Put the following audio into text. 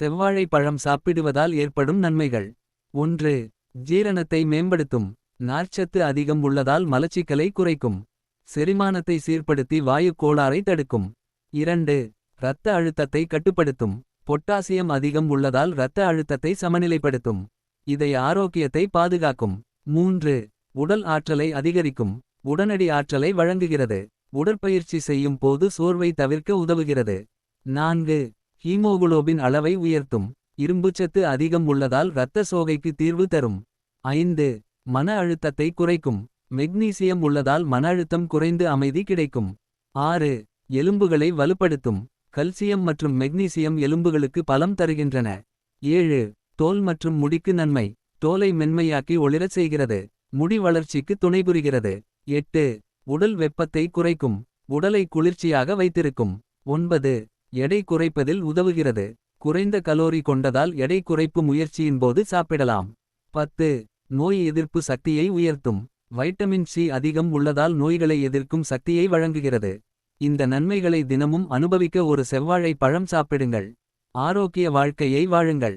செவ்வாழை பழம் சாப்பிடுவதால் ஏற்படும் நன்மைகள். ஒன்று ஜீரணத்தை மேம்படுத்தும். நார்ச்சத்து அதிகம் உள்ளதால் மலச்சிக்கலை குறைக்கும். செரிமானத்தை சீர்படுத்தி வாயு கோளாறை தடுக்கும். இரண்டு இரத்த அழுத்தத்தை கட்டுப்படுத்தும். பொட்டாசியம் அதிகம் உள்ளதால் இரத்த அழுத்தத்தை சமநிலைப்படுத்தும். இதை ஆரோக்கியத்தை பாதுகாக்கும். மூன்று உடல் ஆற்றலை அதிகரிக்கும். உடனடி ஆற்றலை வழங்குகிறது. உடற்பயிற்சி செய்யும் போது சோர்வை தவிர்க்க உதவுகிறது. நான்கு ஹீமோகுளோபின் அளவை உயர்த்தும். இரும்புச்சத்து அதிகம் உள்ளதால் இரத்த சோகைக்கு தீர்வு தரும். ஐந்து மன அழுத்தத்தை குறைக்கும். மெக்னீசியம் உள்ளதால் மன அழுத்தம் குறைந்து அமைதி கிடைக்கும். ஆறு எலும்புகளை வலுப்படுத்தும். கல்சியம் மற்றும் மெக்னீசியம் எலும்புகளுக்கு பலம் தருகின்றன. ஏழு தோல் மற்றும் முடிக்கு நன்மை. தோலை மென்மையாக்கி ஒளிரச் செய்கிறது. முடி வளர்ச்சிக்கு துணைபுரிகிறது எட்டு உடல் வெப்பத்தை குறைக்கும். உடலை குளிர்ச்சியாக வைத்திருக்கும். ஒன்பது எடை குறைப்பதில் உதவுகிறது. குறைந்த கலோரி கொண்டதால் எடை குறைப்பு முயற்சியின் போது சாப்பிடலாம். பத்து நோய் எதிர்ப்பு சக்தியை உயர்த்தும். வைட்டமின் சி அதிகம் உள்ளதால் நோய்களை எதிர்க்கும் சக்தியை வழங்குகிறது. இந்த நன்மைகளை தினமும் அனுபவிக்க ஒரு செவ்வாழை பழம் சாப்பிடுங்கள். ஆரோக்கிய வாழ்க்கையை வாழுங்கள்.